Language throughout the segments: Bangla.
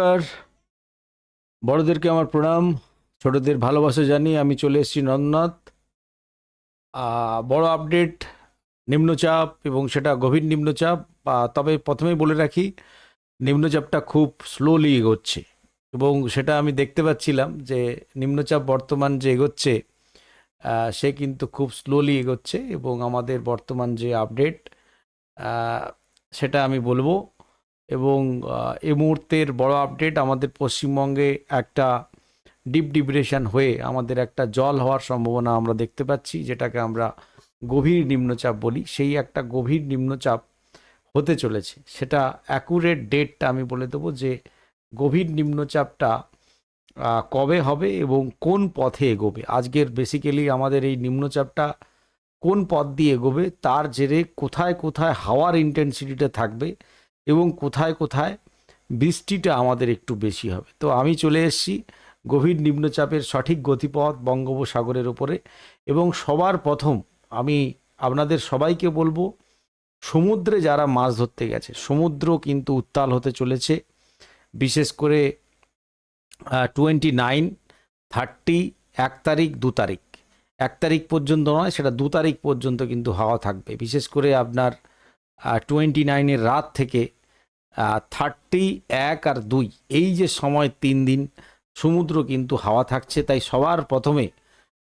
নমস্কার। বড়দেরকে আমার প্রণাম, ছোটদের ভালোবাসা জানিয়ে আমি চলে এসেছি নন্দনাথ। বড় আপডেট, নিম্নচাপ এবং সেটা গভীর নিম্নচাপ তবে প্রথমেই বলে রাখি, নিম্নচাপটা খুব স্লোলি এগোচ্ছে এবং সেটা আমি দেখতে পাচ্ছিলাম যে নিম্নচাপ বর্তমান যে এগোচ্ছে সে কিন্তু খুব স্লোলি এগোচ্ছে এবং আমাদের বর্তমান যে আপডেট সেটা আমি বলব। এবং এই মুহূর্তের বড় আপডেট আমাদের পশ্চিমবঙ্গে একটা ডিপ ডিপ্রেশন হয়ে আমাদের একটা জল হওয়ার সম্ভাবনা আমরা দেখতে পাচ্ছি, যেটাকে আমরা গভীর নিম্নচাপ বলি। সেই একটা গভীর নিম্নচাপ হতে চলেছে। সেটা অ্যাকুরেট ডেটটা আমি বলে দেবো যে, গভীর নিম্নচাপটা কবে হবে এবং কোন পথে এগোবে? আজকের বেসিক্যালি আমাদের এই নিম্নচাপটা কোন পথ দিয়ে এগোবে? তার জেরে কোথায় কোথায় হাওয়ার ইন্টেন্সিটিটা থাকবে? এবং কোথায় কোথায় বৃষ্টিটা আমাদের একটু বেশি হবে। তো আমি চলে এসেছি গভীর নিম্নচাপের সঠিক গতিপথ বঙ্গোপসাগরের ওপরে এবং সবার প্রথম আমি আপনাদের সবাইকে বলব, সমুদ্রে যারা মাছ ধরতে গেছে, সমুদ্র কিন্তু উত্তাল হতে চলেছে। বিশেষ করে টোয়েন্টি নাইন থার্টি এক তারিখ, দু তারিখ। এক তারিখ পর্যন্ত নয়, সেটা দু তারিখ পর্যন্ত কিন্তু হাওয়া থাকবে। বিশেষ করে আপনার টোয়েন্টি নাইনের রাত থেকে থার্টি এক আর দুই, এই যে সময় তিন দিন, সমুদ্র কিন্তু হাওয়া থাকছে, তাই সবার প্রথমে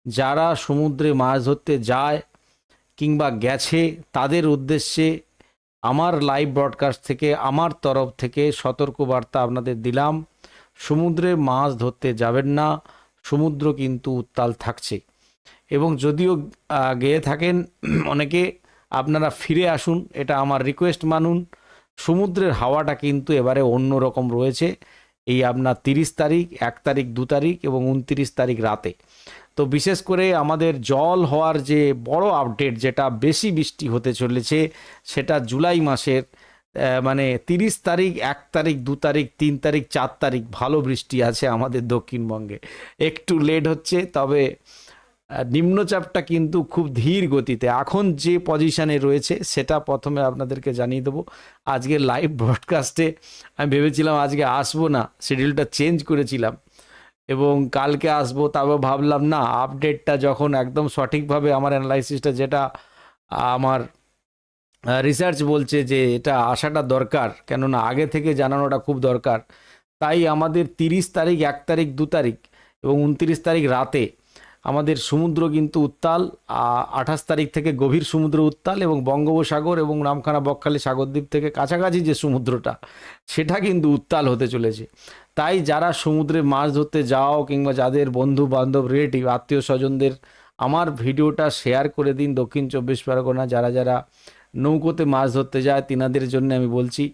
যারা সমুদ্রে মাছ ধরতে যায় কিংবা গেছে, তাদের উদ্দেশ্যে আমার লাইভ ব্রডকাস্ট থেকে, আমার তরফ থেকে সতর্কবার্তা আপনাদের দিলাম, সমুদ্রে মাছ ধরতে যাবেন না, সমুদ্র কিন্তু উত্তাল থাকছে। এবং যদিও গেয়ে থাকেন অনেকে আপনারা ফিরে আসুন, এটা আমার রিকোয়েস্ট মানুন। সমুদ্রের হাওয়াটা কিন্তু এবারে অন্য রকম রয়েছে। এই আপনার তিরিশ তারিখ, এক তারিখ, দু তারিখ এবং উনতিরিশ তারিখ রাতে। তো বিশেষ করে আমাদের জল হওয়ার যে বড় আপডেট যেটা বেশি বৃষ্টি হতে চলেছে, সেটা জুলাই মাসের মানে তিরিশ তারিখ, এক তারিখ, দু তারিখ, তিন তারিখ, চার তারিখ ভালো বৃষ্টি আছে আমাদের দক্ষিণবঙ্গে। একটু লেট হচ্ছে, তবে নিম্নচাপটা কিন্তু খুব ধীর গতিতে। এখন যে পজিশনে রয়েছে, সেটা প্রথমে আপনাদেরকে জানিয়ে দেবো। আজকে লাইভ ব্রডকাস্টে আমি ভেবেছিলাম আজকে আসব না শিডিউলটা চেঞ্জ করেছিলাম এবং কালকে আসব, তারপর ভাবলাম না আপডেটটা যখন একদম সঠিকভাবে আমার অ্যানালাইসিসটা যেটা আমার রিসার্চ বলছে যে এটা আসাটা দরকার, কেননা আগে থেকে জানানোটা খুব দরকার। তাই আমাদের তিরিশ তারিখ, এক তারিখ, দু তারিখ এবং উনত্রিশ তারিখ রাতে আমাদের সমুদ্র কিন্তু উত্তাল আঠাশ তারিখ থেকে গভীর সমুদ্র উত্তাল এবং বঙ্গোপসাগর এবং রামখানা বকখালি সাগরদ্বীপ থেকে কাছাকাছি যে সমুদ্রটা, সেটা কিন্তু উত্তাল হতে চলেছে। তাই যারা সমুদ্রে মাছ ধরতে যাও কিংবা যাদের বন্ধু বান্ধব রিলেটিভ আত্মীয় স্বজনদের আমার ভিডিওটা শেয়ার করে দিন দক্ষিণ চব্বিশ পরগনা। যারা যারা নৌকোতে মাছ ধরতে যায়, তিনাদের জন্য আমি বলছি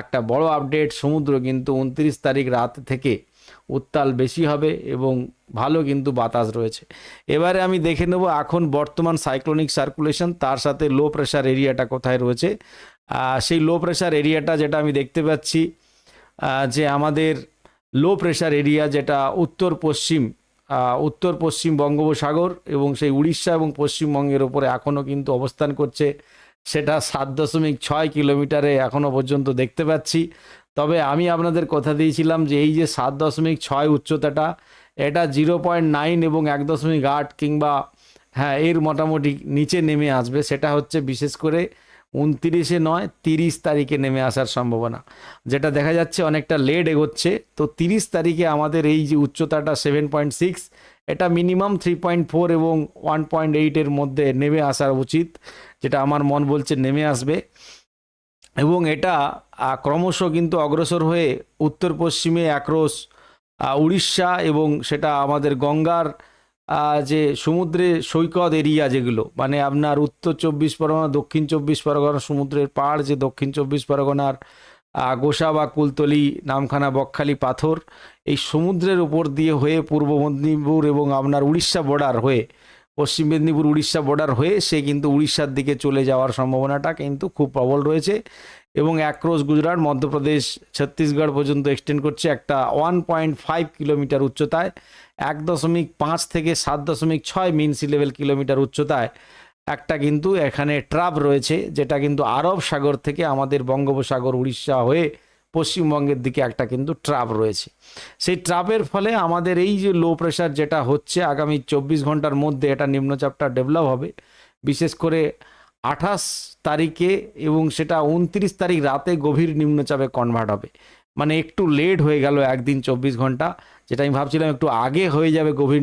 একটা বড় আপডেট সমুদ্র কিন্তু উনত্রিশ তারিখ রাত থেকে উত্তাল বেশি হবে এবং ভালো কিন্তু বাতাস রয়েছে। এবারে আমি দেখে নেব এখন বর্তমান সাইক্লোনিক সার্কুলেশন তার সাথে লো প্রেশার এরিয়াটা কোথায় রয়েছে। সেই লো প্রেশার এরিয়াটা যেটা আমি দেখতে পাচ্ছি যে আমাদের লো প্রেশার এরিয়া যেটা উত্তর পশ্চিম উত্তর পশ্চিম বঙ্গোপসাগর এবং সেই উড়িষ্যা এবং পশ্চিমবঙ্গের ওপরে এখনও কিন্তু অবস্থান করছে, সেটা সাত দশমিক ছয় কিলোমিটারে এখনও পর্যন্ত দেখতে পাচ্ছি। তবে আমি আপনাদের কথা দিয়েছিলাম যে এই যে সাত দশমিক ছয় উচ্চতাটা, এটা জিরো পয়েন্ট নাইন এবং এক দশমিক আট কিংবা হ্যাঁ এর মোটামুটি নিচে নেমে আসবে। সেটা হচ্ছে বিশেষ করে উনতিরিশে নয়, তিরিশ তারিখে নেমে আসার সম্ভাবনা, যেটা দেখা যাচ্ছে অনেকটা লেট এগোচ্ছে। তো তিরিশ তারিখে আমাদের এই যে উচ্চতাটা সেভেন পয়েন্ট সিক্স, এটা মিনিমাম থ্রি পয়েন্ট ফোর এবং ওয়ান পয়েন্ট এইটের মধ্যে নেমে আসা উচিত, যেটা আমার মন বলছে নেমে আসবে। এবং এটা ক্রমশ কিন্তু অগ্রসর হয়ে উত্তর পশ্চিমে একরোশ উড়িষ্যা এবং সেটা আমাদের গঙ্গার যে সমুদ্রে সৈকত এরিয়া যেগুলো মানে আপনার উত্তর চব্বিশ পরগনা, দক্ষিণ চব্বিশ পরগনা, সমুদ্রের পাড় যে দক্ষিণ চব্বিশ পরগনার গোসা বা কুলতলি, নামখানা বকখালি পাথর, এই সমুদ্রের উপর দিয়ে হয়ে পূর্ব মেদিনীপুর এবং আপনার উড়িষ্যা বর্ডার হয়ে পশ্চিম মেদিনীপুর উড়িষ্যা বর্ডার হয়ে সে কিন্তু উড়িষ্যার দিকে চলে যাওয়ার সম্ভাবনাটা কিন্তু খুব প্রবল রয়েছে এবং অ্যাক্রস গুজরাট, মধ্যপ্রদেশ, ছত্তিশগড় পর্যন্ত এক্সটেন্ড করছে একটা ওয়ান পয়েন্ট ফাইভ কিলোমিটার উচ্চতায়, এক দশমিক পাঁচ থেকে সাত দশমিক ছয় মিন সি লেভেল কিলোমিটার উচ্চতায়। একটা কিন্তু এখানে ট্রাপ রয়েছে, যেটা কিন্তু আরব সাগর থেকে আমাদের বঙ্গোপসাগর উড়িষ্যা হয়ে পশ্চিমবঙ্গের দিকে একটা কিন্তু ট্রাপ রয়েছে। সেই ট্রাপের ফলে আমাদের এই যে লো প্রেশার যেটা হচ্ছে, আগামী চব্বিশ ঘণ্টার মধ্যে এটা নিম্নচাপটা ডেভেলপ হবে। বিশেষ করে আঠাশ তারিখে এবং সেটা উনত্রিশ তারিখ রাতে গভীর নিম্নচাপে কনভার্ট হবে। মানে একটু লেট হয়ে গেল একদিন চব্বিশ ঘণ্টা। যেটা আমি ভাবছিলাম একটু আগে হয়ে যাবে গভীর